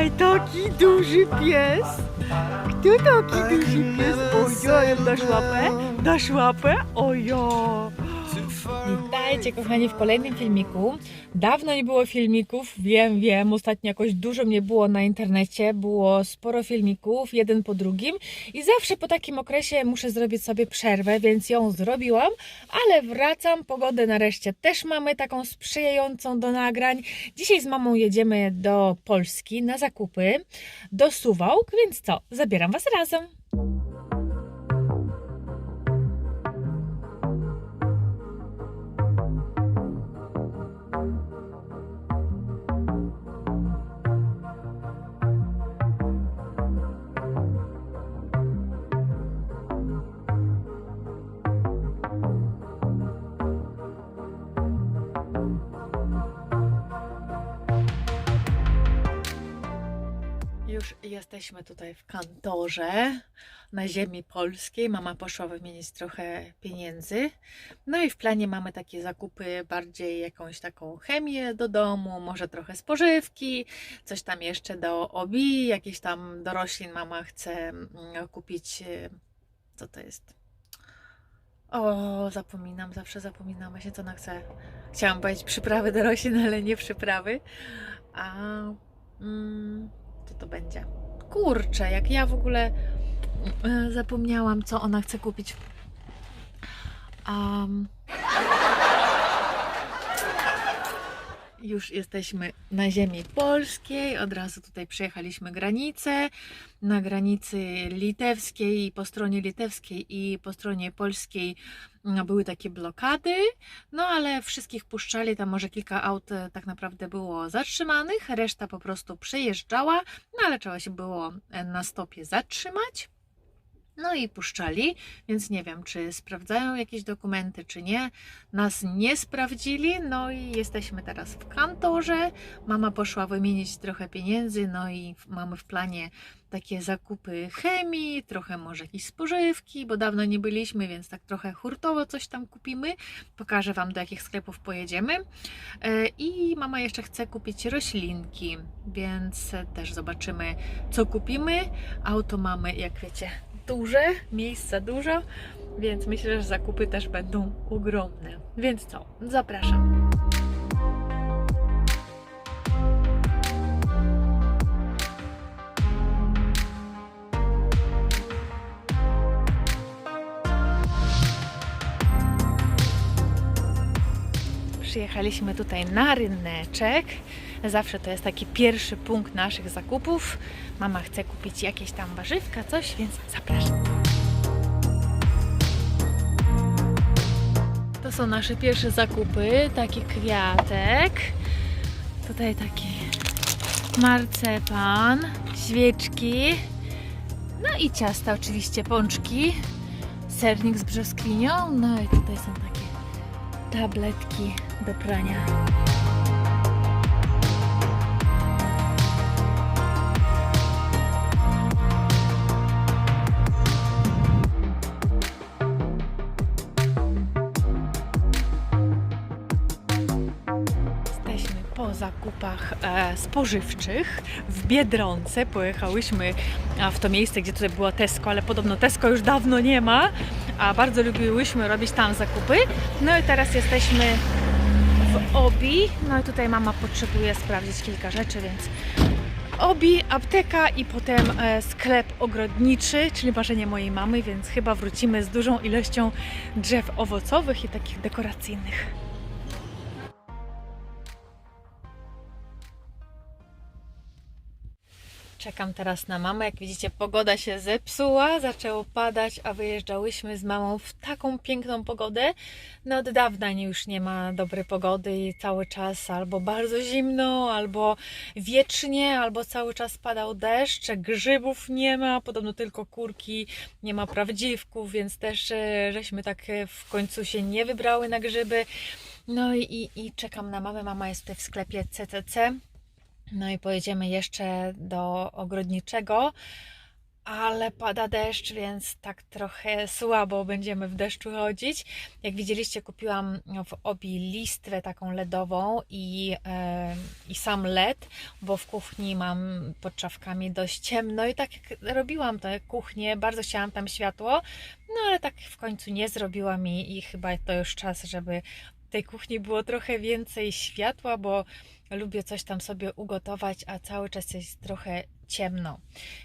Ej, taki duży pies. Kto taki duży pies? Ojoj, dasz łapę? Dasz łapę? Ojo. Witajcie kochani w kolejnym filmiku. Dawno nie było filmików, wiem, wiem, ostatnio jakoś dużo mnie było na internecie, było sporo filmików, jeden po drugim i zawsze po takim okresie muszę zrobić sobie przerwę, więc ją zrobiłam, ale wracam, pogodę nareszcie też mamy taką sprzyjającą do nagrań. Dzisiaj z mamą jedziemy do Polski na zakupy, do Suwałk, więc co, zabieram Was razem. Już jesteśmy tutaj w kantorze na ziemi polskiej. Mama poszła wymienić trochę pieniędzy. No i w planie mamy takie zakupy, bardziej jakąś taką chemię do domu, może trochę spożywki, coś tam jeszcze do obi, jakieś tam do roślin mama chce mm, kupić. e, Co to jest? O, zapominam, zawsze zapominam właśnie co ona chce. Chciałam powiedzieć przyprawy do roślin, ale nie przyprawy. A mm, co to będzie? Kurczę, jak ja w ogóle e, zapomniałam, co ona chce kupić. Um, już jesteśmy na ziemi polskiej. Od razu tutaj przejechaliśmy granicę. Na granicy litewskiej, po stronie litewskiej i po stronie polskiej no, były takie blokady. No ale wszystkich puszczali, tam może kilka aut e, tak naprawdę było zatrzymanych, reszta po prostu przejeżdżała, no ale trzeba się było e, na stopie zatrzymać. No i puszczali, więc nie wiem, czy sprawdzają jakieś dokumenty, czy nie. Nas nie sprawdzili, no i jesteśmy teraz w kantorze. Mama poszła wymienić trochę pieniędzy, no i mamy w planie takie zakupy chemii, trochę może jakieś spożywki, bo dawno nie byliśmy, więc tak trochę hurtowo coś tam kupimy. Pokażę Wam, do jakich sklepów pojedziemy. E, I mama jeszcze chce kupić roślinki, więc też zobaczymy, co kupimy. Auto mamy, jak wiecie, duże, miejsca dużo, więc myślę, że zakupy też będą ogromne. Więc co, zapraszam. Przyjechaliśmy tutaj na ryneczek. Zawsze to jest taki pierwszy punkt naszych zakupów. Mama chce kupić jakieś tam warzywka, coś, więc zapraszam. To są nasze pierwsze zakupy. Taki kwiatek. Tutaj taki marcepan, świeczki. No i ciasta, oczywiście pączki. Sernik z brzoskwinią. No i tutaj są takie tabletki do prania. Zakupach e, spożywczych w Biedronce. Pojechałyśmy a, w to miejsce, gdzie tutaj było Tesco, ale podobno Tesco już dawno nie ma, a bardzo lubiłyśmy robić tam zakupy. No i teraz jesteśmy w Obi. No i tutaj mama potrzebuje sprawdzić kilka rzeczy, więc Obi, apteka i potem e, sklep ogrodniczy, czyli marzenie mojej mamy, więc chyba wrócimy z dużą ilością drzew owocowych i takich dekoracyjnych. Czekam teraz na mamę. Jak widzicie, pogoda się zepsuła, zaczęło padać, a wyjeżdżałyśmy z mamą w taką piękną pogodę. No od dawna już nie ma dobrej pogody i cały czas albo bardzo zimno, albo wiecznie, albo cały czas padał deszcz, grzybów nie ma, podobno tylko kurki, nie ma prawdziwków, więc też e, żeśmy tak e, w końcu się nie wybrały na grzyby. No i, i, i czekam na mamę. Mama jest tutaj w sklepie CCC. No i pojedziemy jeszcze do ogrodniczego. ale pada deszcz, więc tak trochę słabo będziemy w deszczu chodzić. Jak widzieliście, kupiłam w Obi listwę taką LEDową i, e, i sam LED, bo w kuchni mam pod szafkami dość ciemno i tak jak robiłam tę kuchnię, bardzo chciałam tam światło, no ale tak w końcu nie zrobiłam i, i chyba to już czas, żeby tej kuchni było trochę więcej światła, bo lubię coś tam sobie ugotować, a cały czas jest trochę ciemno.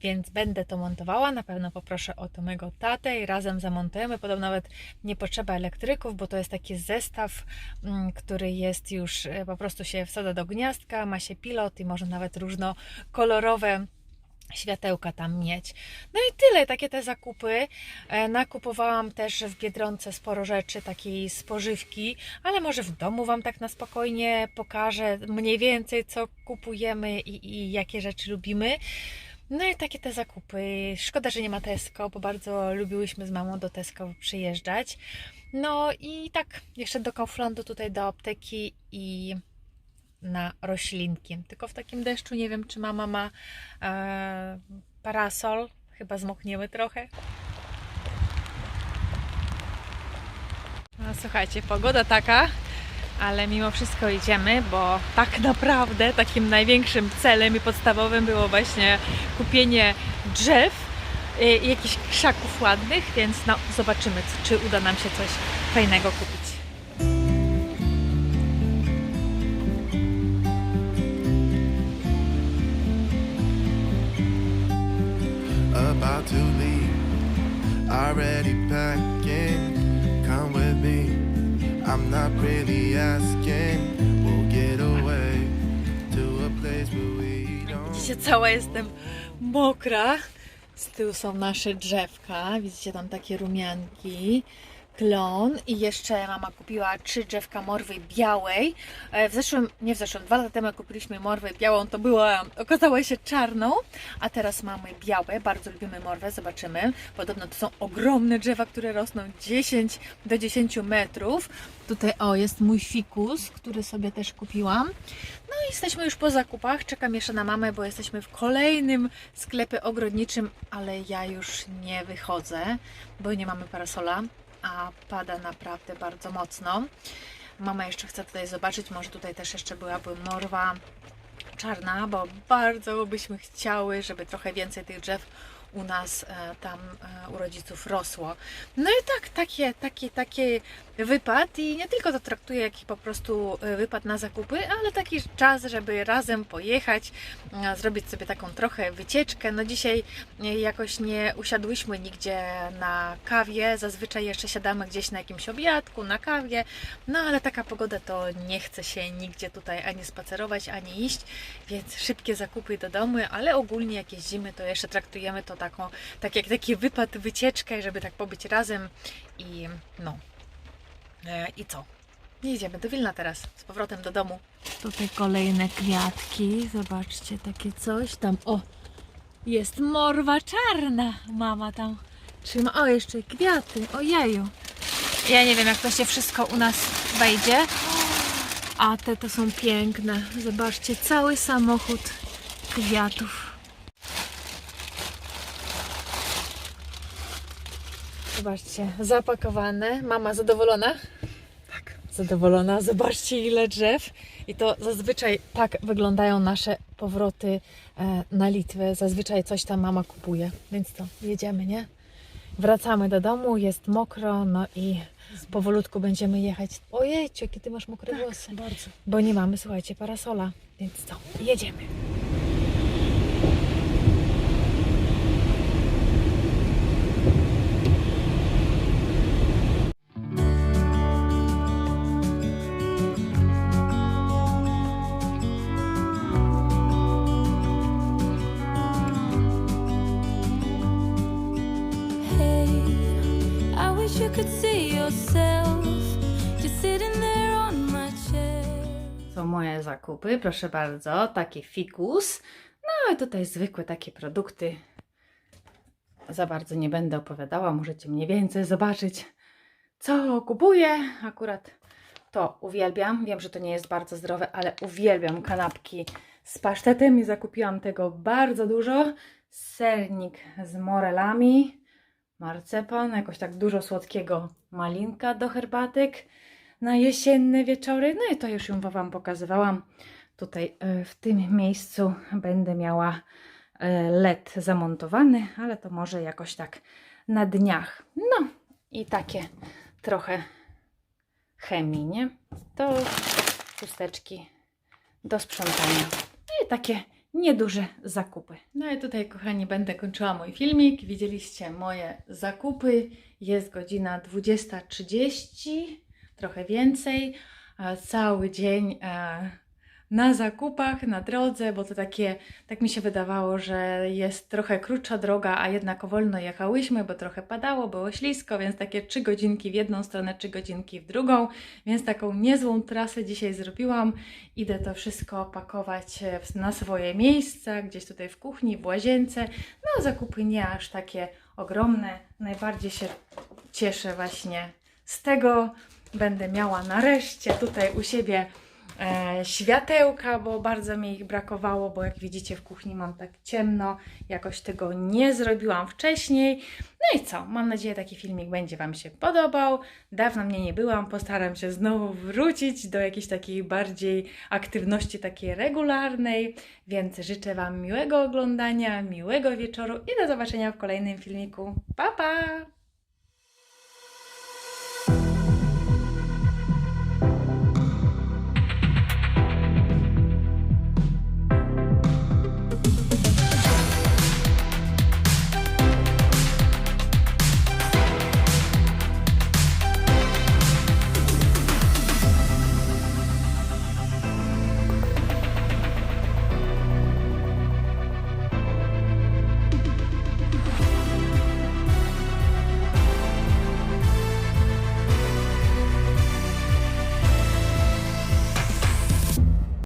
Więc będę to montowała. Na pewno poproszę o to mego tatę i razem zamontujemy. Podobno nawet nie potrzeba elektryków, bo to jest taki zestaw, mm, który jest już e, po prostu się wsadza do gniazdka, ma się pilot i można nawet różnokolorowe światełka tam mieć. No i tyle, takie te zakupy. E, Nakupowałam też w Biedronce sporo rzeczy, takiej spożywki, ale może w domu Wam tak na spokojnie pokażę mniej więcej, co kupujemy i, i jakie rzeczy lubimy. No i takie te zakupy. Szkoda, że nie ma Tesco, bo bardzo lubiłyśmy z mamą do Tesco przyjeżdżać. No i tak, jeszcze do Kauflandu, tutaj do apteki i na roślinki. Tylko w takim deszczu nie wiem, czy mama ma e, parasol. Chyba zmokniemy trochę. No, słuchajcie, pogoda taka, ale mimo wszystko idziemy, bo tak naprawdę takim największym celem i podstawowym było właśnie kupienie drzew i jakichś krzaków ładnych, więc no, zobaczymy, czy uda nam się coś fajnego kupić. To leave. Already packing, come with me. I'm not really asking. We'll get away to a place where we don't. Widzicie, cała jestem mokra. Z tyłu są nasze drzewka. Widzicie tam takie rumianki. Klon i jeszcze mama kupiła trzy drzewka morwy białej. E, W zeszłym, nie w zeszłym, dwa lata temu kupiliśmy morwę białą, to była, okazała się czarną, a teraz mamy białe. Bardzo lubimy morwę, zobaczymy. Podobno to są ogromne drzewa, które rosną 10 do 10 metrów. Tutaj o, jest mój fikus, który sobie też kupiłam. No i jesteśmy już po zakupach. Czekam jeszcze na mamę, bo jesteśmy w kolejnym sklepie ogrodniczym, ale ja już nie wychodzę, bo nie mamy parasola, a pada naprawdę bardzo mocno. Mama jeszcze chce tutaj zobaczyć, może tutaj też jeszcze byłaby morwa czarna, bo bardzo byśmy chciały, żeby trochę więcej tych drzew u nas e, tam e, u rodziców rosło. No i tak, takie, taki, taki wypad i nie tylko to traktuję jak po prostu e, wypad na zakupy, ale taki czas, żeby razem pojechać, zrobić sobie taką trochę wycieczkę. No dzisiaj jakoś nie usiadłyśmy nigdzie na kawie, zazwyczaj jeszcze siadamy gdzieś na jakimś obiadku, na kawie, no ale taka pogoda to nie chce się nigdzie tutaj ani spacerować, ani iść, więc szybkie zakupy do domu, ale ogólnie jak jeździmy, to jeszcze traktujemy to taką, tak jak taki wypad, wycieczkę, żeby tak pobyć razem i no. E, I co? Jedziemy do Wilna teraz, z powrotem do domu. Tutaj kolejne kwiatki, zobaczcie, takie coś tam, o, jest morwa czarna, mama tam trzyma, o, jeszcze kwiaty, ojeju. Ja nie wiem, jak to się wszystko u nas wejdzie, a te to są piękne, zobaczcie, cały samochód kwiatów. Zobaczcie, zapakowane. Mama zadowolona? Tak. Zadowolona. Zobaczcie ile drzew. I to zazwyczaj tak wyglądają nasze powroty e, na Litwę. Zazwyczaj coś tam mama kupuje. Więc to, jedziemy, nie? Wracamy do domu, jest mokro, no i powolutku będziemy jechać. Ojejcie, jakie ty masz mokre włosy. Bardzo. Bo nie mamy, słuchajcie, parasola. Więc co, jedziemy. Są moje zakupy, proszę bardzo, taki fikus. No i tutaj zwykłe takie produkty. Za bardzo nie będę opowiadała, możecie mniej więcej zobaczyć, co kupuję. Akurat to uwielbiam. Wiem, że to nie jest bardzo zdrowe, ale uwielbiam kanapki z pasztetem i zakupiłam tego bardzo dużo. sernik z morelami, marcepan, jakoś tak dużo słodkiego malinka do herbatek na jesienne wieczory. No i to już ją Wam pokazywałam. Tutaj e, w tym miejscu będę miała e, LED zamontowany, ale to może jakoś tak na dniach. No i takie trochę chemii, nie? To chusteczki do sprzątania. No i takie nieduże zakupy. No i tutaj, kochani, będę kończyła mój filmik. Widzieliście moje zakupy. Jest godzina 20.30, trochę więcej. Cały dzień e, na zakupach, na drodze, bo to takie, tak mi się wydawało, że jest trochę krótsza droga, a jednak wolno jechałyśmy, bo trochę padało, było ślisko, więc takie trzy godzinki w jedną stronę, trzy godzinki w drugą, więc taką niezłą trasę dzisiaj zrobiłam. Idę to wszystko pakować e, na swoje miejsca, gdzieś tutaj w kuchni, w łazience. No, zakupy nie aż takie ogromne. Najbardziej się cieszę właśnie z tego. Będę miała nareszcie tutaj u siebie światełka, bo bardzo mi ich brakowało, bo jak widzicie w kuchni mam tak ciemno, jakoś tego nie zrobiłam wcześniej. No i co? Mam nadzieję, taki filmik będzie Wam się podobał. Dawno mnie nie byłam, postaram się znowu wrócić do jakiejś takiej bardziej aktywności takiej regularnej, więc życzę Wam miłego oglądania, miłego wieczoru i do zobaczenia w kolejnym filmiku. Pa, pa!